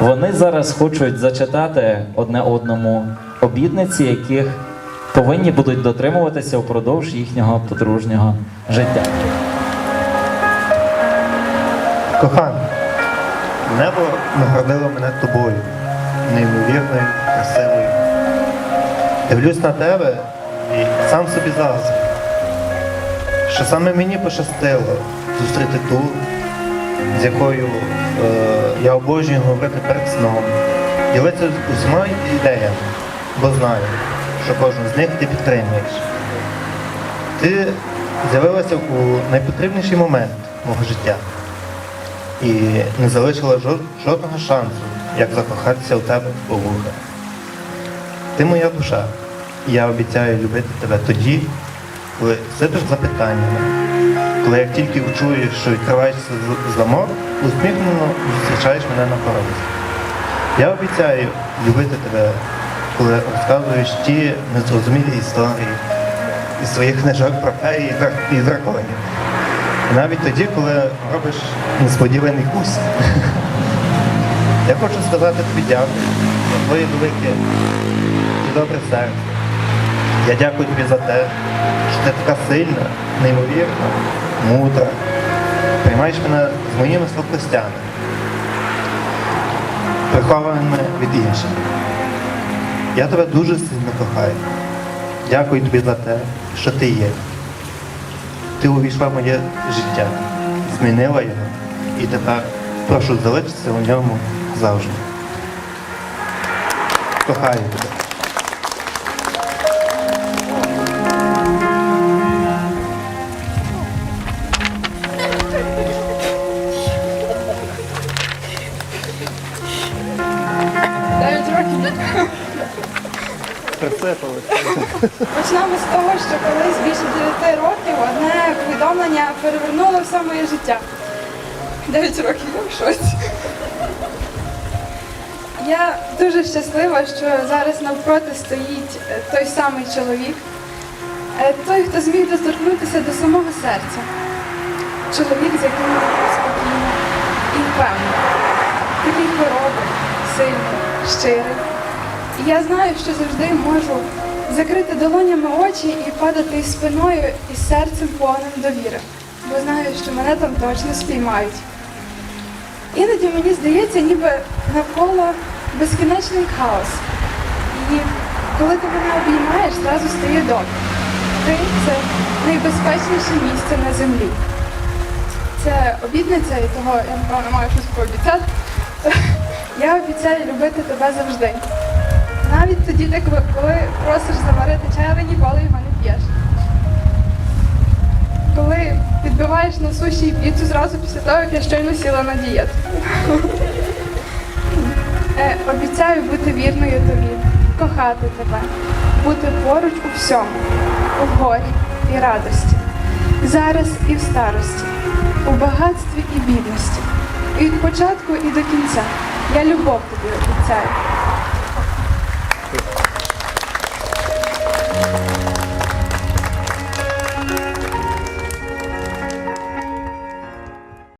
Вони зараз хочуть зачитати одне одному обітниці, яких повинні будуть дотримуватися впродовж їхнього подружнього життя. Коханий, небо наградило мене тобою, неймовірною, красивою. Дивлюсь на тебе і сам собі заздрю, що саме мені пощастило зустріти ту, з якою е, я обожнюю говорити перед сном, ділитися усіма ідеями, бо знаю, що кожну з них ти підтримуєш. Ти з'явилася у найпотрібніший момент мого життя і не залишила жодного шансу, як закохатися у тебе по вуха. Ти моя душа, і я обіцяю любити тебе тоді, коли сидиш за питаннями, коли як тільки чуєш, що відкриваєшся замок, усміхнено зустрічаєш мене на порозі. Я обіцяю любити тебе, коли розказуєш ті незрозумілі історії із своїх книжок про феї і драконів. І навіть тоді, коли робиш несподіваний кусь. Я хочу сказати тобі дякую за твоє велике і добре серце. Я дякую тобі за те, що ти така сильна, неймовірна, мудра. Приймаєш мене з моїми слабкостями, прихованими від інших. Я тебе дуже сильно кохаю. Дякую тобі за те, що ти є. Ти увійшла в моє життя, змінила його і тепер прошу залишитися у ньому завжди. Кохаю тебе. Присипали. Почнемо з того, що колись більше 9 років одне повідомлення перевернуло все моє життя. 9 років я шоці. Я дуже щаслива, що зараз навпроти стоїть е, той самий чоловік, е, той, хто зміг доторкнутися до самого серця. Чоловік, з яким спокійно і впевнено. Такий хоробрий, сильний, щирий. І я знаю, що завжди можу закрити долонями очі і падати спиною і серцем повним довіри, бо знаю, що мене там точно спіймають. Іноді мені здається, ніби навколо безкінечний хаос. І коли ти мене обіймаєш, зразу стає добре. Ти це найбезпечніше місце на землі. Це обітниця і того я напевно маю щось пообіцяти. Я обіцяю любити тебе завжди. Навіть тоді, коли просиш заварити чай, але ніколи його не п'єш. Коли підбиваєш на суші і піцу зразу після того, як я щойно сіла на дієту. Е, Обіцяю бути вірною тобі, кохати тебе, бути поруч у всьому, у горі і радості, зараз і в старості, у багатстві і бідності. І від початку і до кінця. Я любов тобі обіцяю.